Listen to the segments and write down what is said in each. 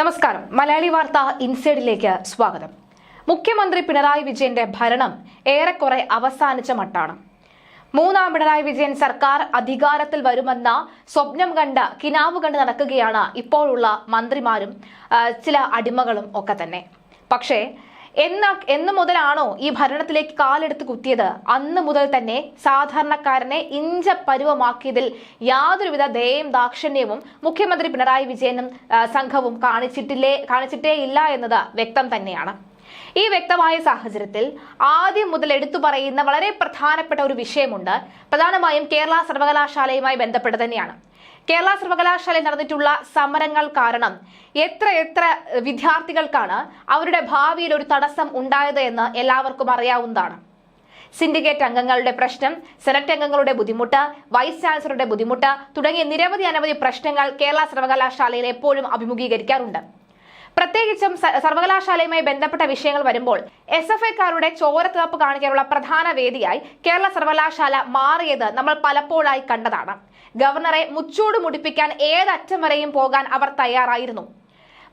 നമസ്കാരം. മലയാളി വാർത്ത ഇൻസൈഡിലേക്ക് സ്വാഗതം. മുഖ്യമന്ത്രി പിണറായി വിജയന്റെ ഭരണം ഏറെക്കുറെ അവസാനിച്ച മട്ടാണ്. മൂന്നാം പിണറായി വിജയൻ സർക്കാർ അധികാരത്തിൽ വരുമെന്ന സ്വപ്നം കണ്ട് കിനാവ് കണ്ട് നടക്കുകയാണ് ഇപ്പോഴുള്ള മന്ത്രിമാരും ചില അടിമകളും ഒക്കെ തന്നെ. പക്ഷേ എന്ന എന്ന് മുതലാണോ ഈ ഭരണത്തിലേക്ക് കാലെടുത്ത് കുത്തിയത്? അന്ന് മുതൽ തന്നെ സാധാരണക്കാരനെ ഇഞ്ച പരുവമാക്കിയതിൽ യാതൊരുവിധ ദയയും ദാക്ഷിണ്യവും മുഖ്യമന്ത്രി പിണറായി വിജയനും സംഘവും കാണിച്ചിട്ടില്ലേ കാണിച്ചിട്ടേ ഇല്ല എന്നത് വ്യക്തം തന്നെയാണ്. ഈ വ്യക്തമായ സാഹചര്യത്തിൽ ആദ്യം മുതൽ എടുത്തു പറയുന്ന വളരെ പ്രധാനപ്പെട്ട ഒരു വിഷയമുണ്ട്. പ്രധാനമായും കേരള സർവകലാശാലയുമായി ബന്ധപ്പെട്ട് തന്നെയാണ്. കേരള സർവകലാശാലയിൽ നടന്നിട്ടുള്ള സമരങ്ങൾ കാരണം എത്ര എത്ര വിദ്യാർത്ഥികൾക്കാണ് അവരുടെ ഭാവിയിൽ ഒരു തടസ്സം ഉണ്ടായത് എന്ന് എല്ലാവർക്കും അറിയാവുന്നതാണ്. സിൻഡിക്കേറ്റ് അംഗങ്ങളുടെ പ്രശ്നം സെനറ്റ് അംഗങ്ങളുടെ ബുദ്ധിമുട്ട് വൈസ് ചാൻസലറുടെ ബുദ്ധിമുട്ട് തുടങ്ങിയ നിരവധി അനവധി പ്രശ്നങ്ങൾ കേരള സർവകലാശാലയിൽ എപ്പോഴും അഭിമുഖീകരിക്കാറുണ്ട്. പ്രത്യേകിച്ചും സർവകലാശാലയുമായി ബന്ധപ്പെട്ട വിഷയങ്ങൾ വരുമ്പോൾ എസ് എഫ് ഐക്കാരുടെ ചോരത്തിളപ്പ് കാണിക്കാനുള്ള പ്രധാന വേദിയായി കേരള സർവകലാശാല മാറിയത് നമ്മൾ പലപ്പോഴായി കണ്ടതാണ്. ഗവർണറെ മുച്ചൂട് മുടിപ്പിക്കാൻ ഏതറ്റം വരെയും പോകാൻ അവർ തയ്യാറായിരുന്നു.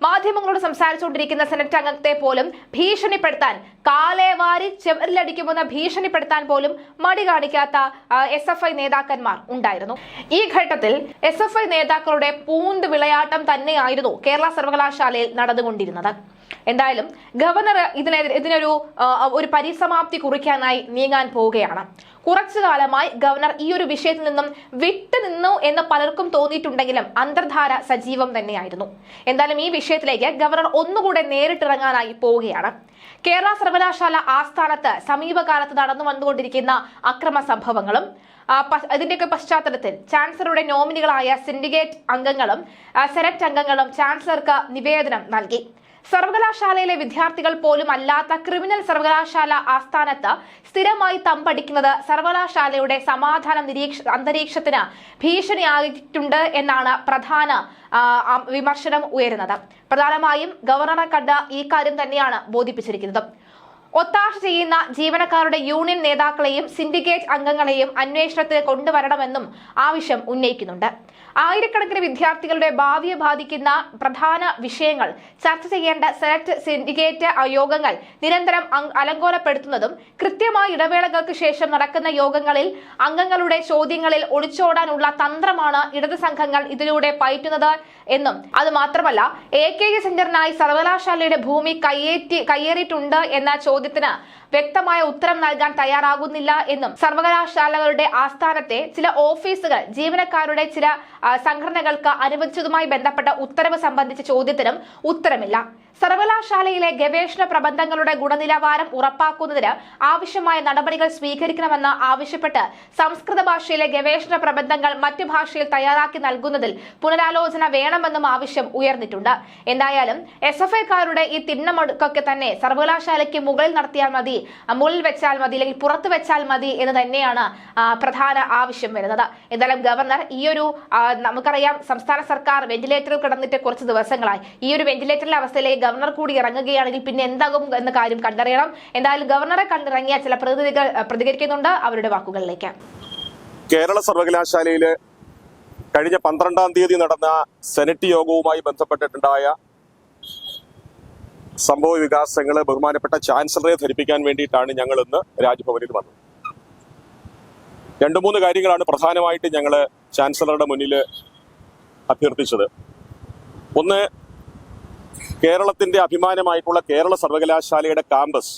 മാധ്യമങ്ങളോട് സംസാരിച്ചുകൊണ്ടിരിക്കുന്ന സെനറ്റ് അംഗത്തെ പോലും ഭീഷണിപ്പെടുത്താൻ കാലേവാരി ചെവരിലടിക്കുമെന്ന് ഭീഷണിപ്പെടുത്താൻ പോലും മടി കാണിക്കാത്ത എസ് എഫ് ഐ നേതാക്കന്മാർ ഉണ്ടായിരുന്നു. ഈ ഘട്ടത്തിൽ എസ് എഫ് ഐ നേതാക്കളുടെ പൂന്ത് വിളയാട്ടം തന്നെയായിരുന്നു കേരള സർവകലാശാലയിൽ നടന്നുകൊണ്ടിരുന്നത്. എന്തായാലും ഗവർണർ ഇതിനെതിരെ ഇതിനൊരു ഒരു പരിസമാപ്തി കുറിക്കാനായി നീങ്ങാൻ പോവുകയാണ്. കുറച്ചു കാലമായി ഗവർണർ ഈ ഒരു വിഷയത്തിൽ നിന്നും വിട്ടുനിന്നു എന്ന് പലർക്കും തോന്നിയിട്ടുണ്ടെങ്കിലും അന്തർധാര സജീവം തന്നെയായിരുന്നു. എന്തായാലും ഈ വിഷയത്തിലേക്ക് ഗവർണർ ഒന്നുകൂടെ നേരിട്ടിറങ്ങാനായി പോവുകയാണ്. കേരള സർവകലാശാല ആസ്ഥാനത്ത് സമീപകാലത്ത് നടന്നു വന്നുകൊണ്ടിരിക്കുന്ന അക്രമ സംഭവങ്ങളും ഇതിന്റെയൊക്കെ പശ്ചാത്തലത്തിൽ ചാൻസലറുടെ നോമിനികളായ സിൻഡിക്കേറ്റ് അംഗങ്ങളും സെനറ്റ് അംഗങ്ങളും ചാൻസലർക്ക് നിവേദനം നൽകി. സർവകലാശാലയിലെ വിദ്യാർത്ഥികൾ പോലും അല്ലാത്ത ക്രിമിനൽ സർവകലാശാല ആസ്ഥാനത്ത് സ്ഥിരമായി തമ്പടിക്കുന്നത് സർവകലാശാലയുടെ സമാധാന നിരീക്ഷ അന്തരീക്ഷത്തിന് ഭീഷണിയായിട്ടുണ്ട് എന്നാണ് പ്രധാന വിമർശനം ഉയരുന്നത്. പ്രധാനമായും ഗവർണറെ കണ്ട് ഈ കാര്യം തന്നെയാണ് ബോധിപ്പിച്ചിരിക്കുന്നത്. ഒത്താശ ചെയ്യുന്ന ജീവനക്കാരുടെ യൂണിയൻ നേതാക്കളെയും സിൻഡിക്കേറ്റ് അംഗങ്ങളെയും അന്വേഷണത്തിൽ കൊണ്ടുവരണമെന്നും ആവശ്യം ഉന്നയിക്കുന്നുണ്ട്. ആയിരക്കണക്കിന് വിദ്യാർത്ഥികളുടെ ഭാവിയെ ബാധിക്കുന്ന പ്രധാന വിഷയങ്ങൾ ചർച്ച ചെയ്യേണ്ട സെലക്ട് സിൻഡിക്കേറ്റ് യോഗങ്ങൾ നിരന്തരം അലങ്കോലപ്പെടുത്തുന്നതും കൃത്യമായ ഇടവേളകൾക്ക് ശേഷം നടക്കുന്ന യോഗങ്ങളിൽ അംഗങ്ങളുടെ ചോദ്യങ്ങളിൽ ഒളിച്ചോടാനുള്ള തന്ത്രമാണ് ഇടത് സംഘങ്ങൾ ഇതിലൂടെ പയറ്റുന്നത് എന്നും അത് മാത്രമല്ല എ കെ സെന്ററിനായി സർവകലാശാലയുടെ ഭൂമി കയ്യേറ്റി കയ്യേറിയിട്ടുണ്ട് എന്ന ചോദ്യത്തിന് വ്യക്തമായ ഉത്തരം നൽകാൻ തയ്യാറാകുന്നില്ല എന്നും സർവകലാശാലകളുടെ ആസ്ഥാനത്തെ ചില ഓഫീസുകൾ ജീവനക്കാരുടെ ചില സംഘടനകൾക്ക് അനുവദിച്ചതുമായി ബന്ധപ്പെട്ട ഉത്തരവ് സംബന്ധിച്ച ചോദ്യത്തിനും ഉത്തരമില്ല. സർവകലാശാലയിലെ ഗവേഷണ പ്രബന്ധങ്ങളുടെ ഗുണനിലവാരം ഉറപ്പാക്കുന്നതിന് ആവശ്യമായ നടപടികൾ സ്വീകരിക്കണമെന്ന് ആവശ്യപ്പെട്ട് സംസ്കൃത ഭാഷയിലെ ഗവേഷണ പ്രബന്ധങ്ങൾ മറ്റു ഭാഷയിൽ തയ്യാറാക്കി നൽകുന്നതിൽ പുനരാലോചന വേണമെന്നും ആവശ്യം ഉയർന്നിട്ടുണ്ട്. എന്തായാലും എസ് എഫ് ഐക്കാരുടെ ഈ തിണ്ണമടുക്കൊക്കെ തന്നെ സർവകലാശാലയ്ക്ക് മുകളിൽ നടത്തിയാൽ മതി മുകളിൽ വെച്ചാൽ മതി അല്ലെങ്കിൽ പുറത്ത് വെച്ചാൽ മതി എന്ന് തന്നെയാണ് പ്രധാന ആവശ്യം വരുന്നത്. എന്തായാലും ഗവർണർ ഈ ഒരു നമുക്കറിയാം സംസ്ഥാന സർക്കാർ വെന്റിലേറ്ററിൽ കിടന്നിട്ട് കുറച്ച് ദിവസങ്ങളായി. ഈ ഒരു വെന്റിലേറ്ററിലെ അവസ്ഥയിലേക്ക് ഗവർണർ കൂടി ഇറങ്ങുകയാണെങ്കിൽ പിന്നെ എന്താകും എന്ന കാര്യം കണ്ടറിയണം. എന്തായാലും ഗവർണറെ കണ്ടിറങ്ങിയ ചില പ്രതിനിധികൾ പ്രതികരിക്കുന്നുണ്ട് അവരുടെ വാക്കുകളിലേക്ക്. കേരള സർവകലാശാലയിലെ കഴിഞ്ഞ പന്ത്രണ്ടാം തീയതി നടന്ന സെനറ്റ് യോഗവുമായി ബന്ധപ്പെട്ടിട്ടുണ്ടായ സംഭവ വികാസങ്ങൾ ബഹുമാനപ്പെട്ട ചാൻസലറെ ധരിപ്പിക്കാൻ വേണ്ടിയിട്ടാണ് ഞങ്ങൾ ഇന്ന് രാജ്ഭവനിൽ വന്നത്. രണ്ടു മൂന്ന് കാര്യങ്ങളാണ് പ്രധാനമായിട്ട് ഞങ്ങൾ ചാൻസലറുടെ മുന്നിൽ അഭ്യർത്ഥിച്ചത്. ഒന്ന് കേരളത്തിന്റെ അഭിമാനമായിട്ടുള്ള കേരള സർവകലാശാലയുടെ കാമ്പസ്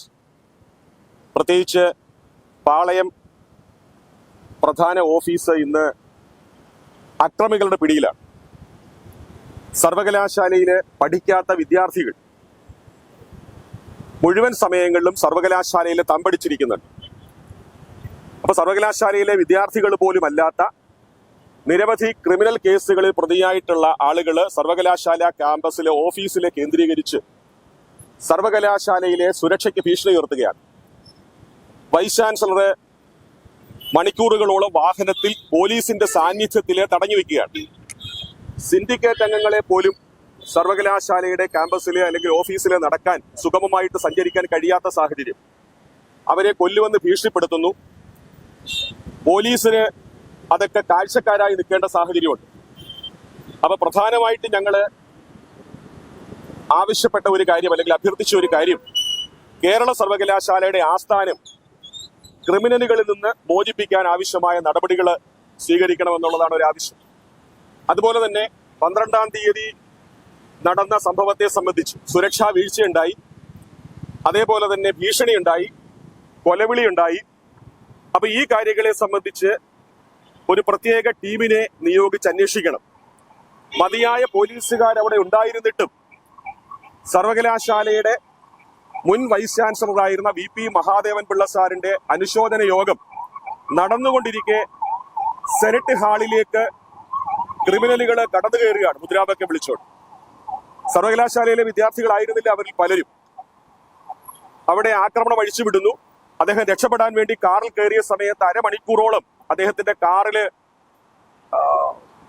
പ്രത്യേകിച്ച് പാളയം പ്രധാന ഓഫീസ് ഇന്ന് അക്രമികളുടെ പിടിയിലാണ്. സർവകലാശാലയിലെ പഠിക്കാത്ത വിദ്യാർത്ഥികൾ മുഴുവൻ സമയങ്ങളിലും സർവകലാശാലയിൽ തമ്പടിച്ചിരിക്കുന്നുണ്ട്. അപ്പൊ സർവകലാശാലയിലെ വിദ്യാർത്ഥികൾ പോലും അല്ലാത്ത നിരവധി ക്രിമിനൽ കേസുകളിൽ പ്രതിയായിട്ടുള്ള ആളുകൾ സർവകലാശാല ക്യാമ്പസിലെ ഓഫീസിലെ കേന്ദ്രീകരിച്ച് സർവകലാശാലയിലെ സുരക്ഷയ്ക്ക് ഭീഷണി ഉയർത്തുകയാണ് വൈസ് ചാൻസലർ മണിക്കൂറുകളോളം വാഹനത്തിൽ പോലീസിന്റെ സാന്നിധ്യത്തിൽ തടഞ്ഞു വെക്കുകയാണ് സിൻഡിക്കേറ്റ് അംഗങ്ങളെ പോലും സർവകലാശാലയുടെ ക്യാമ്പസിലെ അല്ലെങ്കിൽ ഓഫീസിലെ നടക്കാൻ സുഗമമായിട്ട് സഞ്ചരിക്കാൻ കഴിയാത്ത സാഹചര്യം. അവരെ കൊല്ലുവെന്ന് ഭീഷണിപ്പെടുത്തുന്നു. പോലീസിന് അതൊക്കെ കാഴ്ചക്കാരായി നിൽക്കേണ്ട സാഹചര്യമുണ്ട്. അപ്പൊ പ്രധാനമായിട്ട് ഞങ്ങൾ ആവശ്യപ്പെട്ട ഒരു കാര്യം അല്ലെങ്കിൽ അഭ്യർത്ഥിച്ച ഒരു കാര്യം കേരള സർവകലാശാലയുടെ ആസ്ഥാനം ക്രിമിനലുകളിൽ നിന്ന് മോചിപ്പിക്കാൻ ആവശ്യമായ നടപടികൾ സ്വീകരിക്കണമെന്നുള്ളതാണ് ഒരു ആവശ്യം. അതുപോലെ തന്നെ പന്ത്രണ്ടാം തീയതി നടന്ന സംഭവത്തെ സംബന്ധിച്ച് സുരക്ഷാ വീഴ്ചയുണ്ടായി. അതേപോലെ തന്നെ ഭീഷണിയുണ്ടായി കൊലവിളിയുണ്ടായി. അപ്പൊ ഈ കാര്യങ്ങളെ സംബന്ധിച്ച് ഒരു പ്രത്യേക ടീമിനെ നിയോഗിച്ച് അന്വേഷിക്കണം. മതിയായ പോലീസുകാർ അവിടെ ഉണ്ടായിരുന്നിട്ടും സർവകലാശാലയുടെ മുൻ വൈസ് ചാൻസലറായിരുന്ന വി പി മഹാദേവൻ പിള്ള സാറിന്റെ അനുശോചന യോഗം നടന്നുകൊണ്ടിരിക്കെ സെനറ്റ് ഹാളിലേക്ക് ക്രിമിനലുകൾ കടന്നു കയറുകയാണ് മുദ്രാവാക്യം വിളിച്ചോണ്ട്. സർവകലാശാലയിലെ വിദ്യാർത്ഥികളായിരുന്നില്ല അവരിൽ പലരും. അവിടെ ആക്രമണം അഴിച്ചുവിടുന്നു. അദ്ദേഹം രക്ഷപ്പെടാൻ വേണ്ടി കാറിൽ കയറിയ സമയത്ത് അരമണിക്കൂറോളം അദ്ദേഹത്തിന്റെ കാറിൽ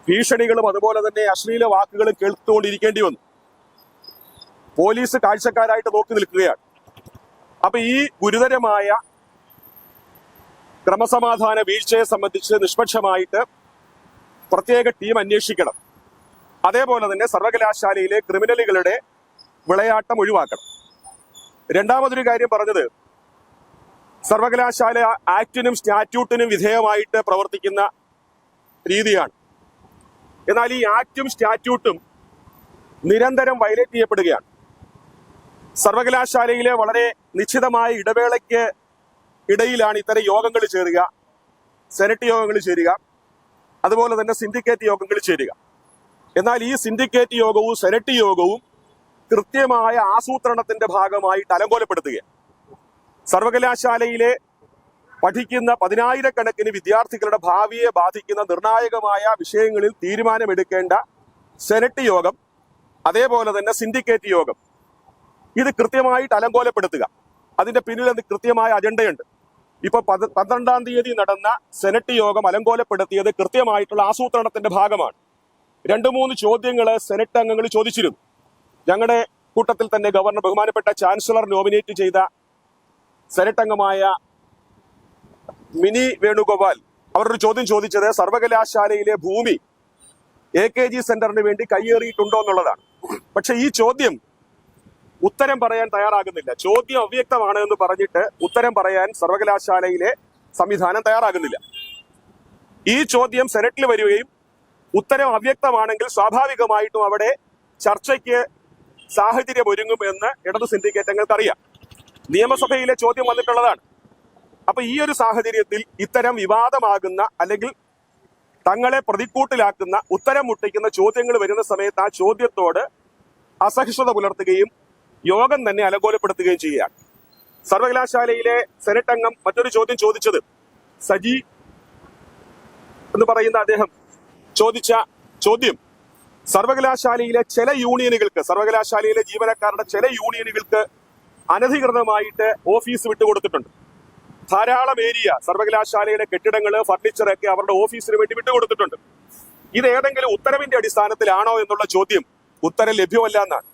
ഭീഷണികളും അതുപോലെ തന്നെ അശ്ലീല വാക്കുകളും കേൾത്തുകൊണ്ടിരിക്കേണ്ടി വന്നു. പോലീസ് കാഴ്ചക്കാരായിട്ട് നോക്കി നിൽക്കുകയാണ്. അപ്പൊ ഈ ഗുരുതരമായ ക്രമസമാധാന വീഴ്ചയെ സംബന്ധിച്ച് നിഷ്പക്ഷമായിട്ട് പ്രത്യേക ടീം അന്വേഷിക്കണം. അതേപോലെ തന്നെ സർവകലാശാലയിലെ ക്രിമിനലുകളുടെ വിളയാട്ടം ഒഴിവാക്കണം. രണ്ടാമതൊരു കാര്യം പറഞ്ഞത് സർവകലാശാല ആക്ടിനും സ്റ്റാറ്റ്യൂട്ടിനും വിധേയമായിട്ട് പ്രവർത്തിക്കുന്ന രീതിയാണ്. എന്നാൽ ഈ ആക്ടും സ്റ്റാറ്റ്യൂട്ടും നിരന്തരം വയലേറ്റ് ചെയ്യപ്പെടുകയാണ്. സർവകലാശാലയിലെ വളരെ നിശ്ചിതമായ ഇടവേളയ്ക്ക് ഇടയിലാണ് ഇത്തരം യോഗങ്ങൾ ചേരുക സെനറ്റ് യോഗങ്ങൾ ചേരുക അതുപോലെ തന്നെ സിൻഡിക്കേറ്റ് യോഗങ്ങൾ ചേരുക. എന്നാൽ ഈ സിൻഡിക്കേറ്റ് യോഗവും സെനറ്റ് യോഗവും കൃത്യമായ ആസൂത്രണത്തിന്റെ ഭാഗമായി തലങ്കോലപ്പെടുത്തുകയാണ് സർവകലാശാലയിലെ പഠിക്കുന്ന പതിനായിരക്കണക്കിന് വിദ്യാർത്ഥികളുടെ ഭാവിയെ ബാധിക്കുന്ന നിർണായകമായ വിഷയങ്ങളിൽ തീരുമാനമെടുക്കേണ്ട സെനറ്റ് യോഗം അതേപോലെ തന്നെ സിൻഡിക്കേറ്റ് യോഗം ഇത് കൃത്യമായിട്ട് അലങ്കോലപ്പെടുത്തുക. അതിന്റെ പിന്നിൽ കൃത്യമായ അജണ്ടയുണ്ട്. ഇപ്പൊ പന്ത്രണ്ടാം തീയതി നടന്ന സെനറ്റ് യോഗം അലങ്കോലപ്പെടുത്തിയത് കൃത്യമായിട്ടുള്ള ആസൂത്രണത്തിന്റെ ഭാഗമാണ്. രണ്ടു മൂന്ന് ചോദ്യങ്ങൾ സെനറ്റ് അംഗങ്ങൾ ചോദിച്ചിരുന്നു. ഞങ്ങളുടെ കൂട്ടത്തിൽ തന്നെ ഗവർണർ ബഹുമാനപ്പെട്ട ചാൻസലർ നോമിനേറ്റ് ചെയ്ത സെനറ്റ് അംഗമായ മിനി വേണുഗോപാൽ അവരൊരു ചോദ്യം ചോദിച്ചത് സർവകലാശാലയിലെ ഭൂമി എ കെ ജി സെന്ററിന് വേണ്ടി കയ്യേറിയിട്ടുണ്ടോ എന്നുള്ളതാണ്. പക്ഷെ ഈ ചോദ്യം ഉത്തരം പറയാൻ തയ്യാറാകുന്നില്ല. ചോദ്യം അവ്യക്തമാണ് എന്ന് പറഞ്ഞിട്ട് ഉത്തരം പറയാൻ സർവകലാശാലയിലെ സംവിധാനം തയ്യാറാകുന്നില്ല. ഈ ചോദ്യം സെനറ്റിൽ വരികയും ഉത്തരം അവ്യക്തമാണെങ്കിൽ സ്വാഭാവികമായിട്ടും അവിടെ ചർച്ചയ്ക്ക് സാഹചര്യം ഒരുങ്ങും എന്ന് ഇടതു സിൻഡിക്കേറ്റങ്ങൾക്ക് അറിയാം നിയമസഭയിലെ ചോദ്യം വന്നിട്ടുള്ളതാണ്. അപ്പൊ ഈ ഒരു സാഹചര്യത്തിൽ ഇത്തരം വിവാദമാകുന്ന അല്ലെങ്കിൽ തങ്ങളെ പ്രതിക്കൂട്ടിലാക്കുന്ന ഉത്തരം മുട്ടിക്കുന്ന ചോദ്യങ്ങൾ വരുന്ന സമയത്ത് ആ ചോദ്യത്തോട് അസഹിഷ്ണുത പുലർത്തുകയും യോഗം തന്നെ അലങ്കോലപ്പെടുത്തുകയും ചെയ്യുകയാണ്. സർവകലാശാലയിലെ സെനറ്റ് അംഗം മറ്റൊരു ചോദ്യം ചോദിച്ചത്. സജി എന്ന് പറയുന്ന അദ്ദേഹം ചോദിച്ച ചോദ്യം. സർവകലാശാലയിലെ ചില യൂണിയനുകൾക്ക് സർവകലാശാലയിലെ ജീവനക്കാരുടെ ചില യൂണിയനുകൾക്ക് അനധികൃതമായിട്ട് ഓഫീസ് വിട്ടുകൊടുത്തിട്ടുണ്ട്. ധാരാളം ഏരിയ സർവകലാശാലയുടെ കെട്ടിടങ്ങൾ ഫർണിച്ചർ ഒക്കെ അവരുടെ ഓഫീസിന് വേണ്ടി വിട്ടുകൊടുത്തിട്ടുണ്ട്. ഇത് ഏതെങ്കിലും ഉത്തരവിന്റെ അടിസ്ഥാനത്തിലാണോ എന്നുള്ള ചോദ്യം ഉത്തരം ലഭ്യമല്ല എന്നാണ്.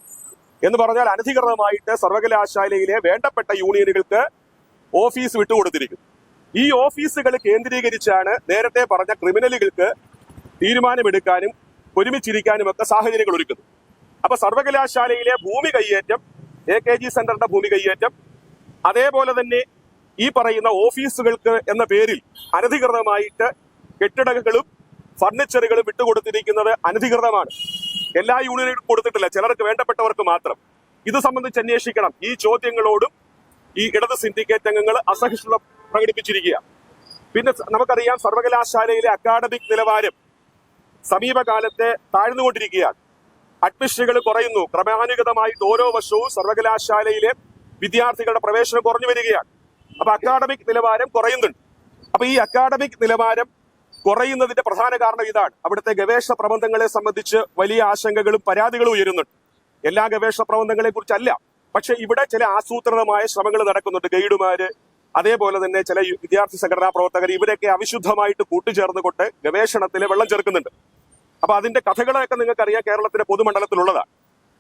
എന്ന് പറഞ്ഞാൽ അനധികൃതമായിട്ട് സർവകലാശാലയിലെ വേണ്ടപ്പെട്ട യൂണിയനുകൾക്ക് ഓഫീസ് വിട്ടുകൊടുത്തിരിക്കുന്നു. ഈ ഓഫീസുകൾ കേന്ദ്രീകരിച്ചാണ് നേരത്തെ പറഞ്ഞ ക്രിമിനലുകൾക്ക് തീരുമാനമെടുക്കാനും ഒരുമിച്ചിരിക്കാനും ഒക്കെ സാഹചര്യങ്ങൾ ഒരുക്കുന്നു. അപ്പൊ സർവകലാശാലയിലെ ഭൂമി കൈയേറ്റം എ കെ ജി സെന്ററിന്റെ ഭൂമി കൈയേറ്റം അതേപോലെ തന്നെ ഈ പറയുന്ന ഓഫീസുകൾക്ക് എന്ന പേരിൽ അനധികൃതമായിട്ട് കെട്ടിടങ്ങളും ഫർണിച്ചറുകളും വിട്ടുകൊടുത്തിരിക്കുന്നത് അനധികൃതമാണ്. എല്ലാ യൂണിയനും കൊടുത്തിട്ടില്ല ചിലർക്ക് വേണ്ടപ്പെട്ടവർക്ക് മാത്രം. ഇത് സംബന്ധിച്ച് അന്വേഷിക്കണം. ഈ ചോദ്യങ്ങളോടും ഈ ഇടത് സിൻഡിക്കേറ്റ് അംഗങ്ങൾ അസഹിഷ്ണുത പ്രകടിപ്പിച്ചിരിക്കുക പിന്നെ നമുക്കറിയാം സർവകലാശാലയിലെ അക്കാഡമിക് നിലവാരം സമീപകാലത്തെ താഴ്ന്നുകൊണ്ടിരിക്കുകയാണ്. അഡ്മിഷനുകൾ കുറയുന്നു. ക്രമാനുഗതമായിട്ട് ഓരോ വർഷവും സർവകലാശാലയിലെ വിദ്യാർത്ഥികളുടെ പ്രവേശനം കുറഞ്ഞു വരികയാണ്. അപ്പൊ അക്കാഡമിക് നിലവാരം കുറയുന്നുണ്ട്. അപ്പൊ ഈ അക്കാഡമിക് നിലവാരം കുറയുന്നതിന്റെ പ്രധാന കാരണം ഇതാണ്. അവിടുത്തെ ഗവേഷണ പ്രബന്ധങ്ങളെ സംബന്ധിച്ച് വലിയ ആശങ്കകളും പരാതികളും ഉയരുന്നുണ്ട്. എല്ലാ ഗവേഷണ പ്രബന്ധങ്ങളെ കുറിച്ചല്ല പക്ഷെ ഇവിടെ ചില ആസൂത്രിതമായ ശ്രമങ്ങൾ നടക്കുന്നുണ്ട്. ഗൈഡുമാര് അതേപോലെ തന്നെ ചില വിദ്യാർത്ഥി സംഘടനാ പ്രവർത്തകർ ഇവരൊക്കെ അവിശുദ്ധമായിട്ട് കൂട്ടുചേർന്നുകൊണ്ട് ഗവേഷണത്തിൽ വെള്ളം ചേർക്കുന്നുണ്ട് അപ്പൊ അതിന്റെ കഥകളൊക്കെ നിങ്ങൾക്കറിയാം കേരളത്തിന്റെ പൊതുമണ്ഡലത്തിലുള്ളതാണ്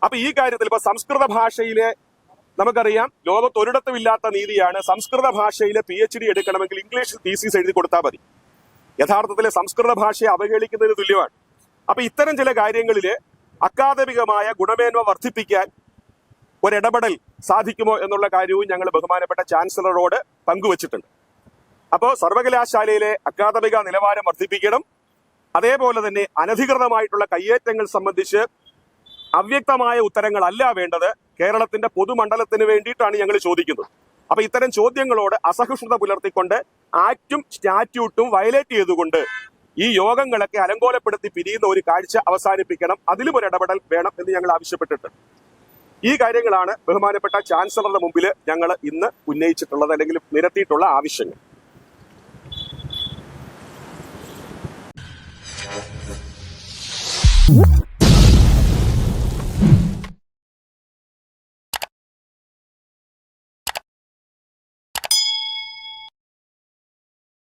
അപ്പൊ ഈ കാര്യത്തിൽ ഇപ്പൊ സംസ്കൃത ഭാഷയിലെ നമുക്കറിയാം ലോകത്ത് ഒരിടത്തും ഇല്ലാത്ത നീതിയാണ് സംസ്കൃത ഭാഷയിലെ പി എച്ച് ഡി എടുക്കണമെങ്കിൽ ഇംഗ്ലീഷിൽ തീസീസ് എഴുതി കൊടുത്താൽ മതി. യഥാർത്ഥത്തിലെ സംസ്കൃത ഭാഷയെ അവഹേളിക്കുന്നതിന് തുല്യമാണ്. അപ്പൊ ഇത്തരം ചില കാര്യങ്ങളിൽ അക്കാദമികമായ ഗുണമേന്മ വർദ്ധിപ്പിക്കാൻ ഒരിടപെടൽ സാധിക്കുമോ എന്നുള്ള കാര്യവും ഞങ്ങൾ ബഹുമാനപ്പെട്ട ചാൻസലറോട് പങ്കുവച്ചിട്ടുണ്ട്. അപ്പോൾ സർവകലാശാലയിലെ അക്കാദമിക നിലവാരം വർദ്ധിപ്പിക്കണം. അതേപോലെ തന്നെ അനധികൃതമായിട്ടുള്ള കയ്യേറ്റങ്ങൾ സംബന്ധിച്ച് അവ്യക്തമായ ഉത്തരങ്ങളല്ല വേണ്ടത്. കേരളത്തിന്റെ പൊതുമണ്ഡലത്തിന് വേണ്ടിയിട്ടാണ് ഞങ്ങൾ ചോദിക്കുന്നത്. അപ്പൊ ഇത്തരം ചോദ്യങ്ങളോട് അസഹിഷ്ണുത പുലർത്തിക്കൊണ്ട് ആക്റ്റും സ്റ്റാറ്റ്യൂട്ടും വയലേറ്റ് ചെയ്തുകൊണ്ട് ഈ യോഗങ്ങളൊക്കെ അലങ്കോലപ്പെടുത്തി പിരിയുന്ന ഒരു കാഴ്ച അവസാനിപ്പിക്കണം. അതിലും ഒരു ഇടപെടൽ വേണം എന്ന് ഞങ്ങൾ ആവശ്യപ്പെട്ടിട്ടുണ്ട്. ഈ കാര്യങ്ങളാണ് ബഹുമാനപ്പെട്ട ചാൻസലറുടെ മുമ്പിൽ ഞങ്ങൾ ഇന്ന് ഉന്നയിച്ചിട്ടുള്ളത് അല്ലെങ്കിൽ നിരത്തിയിട്ടുള്ള ആവശ്യങ്ങൾ. Whoop!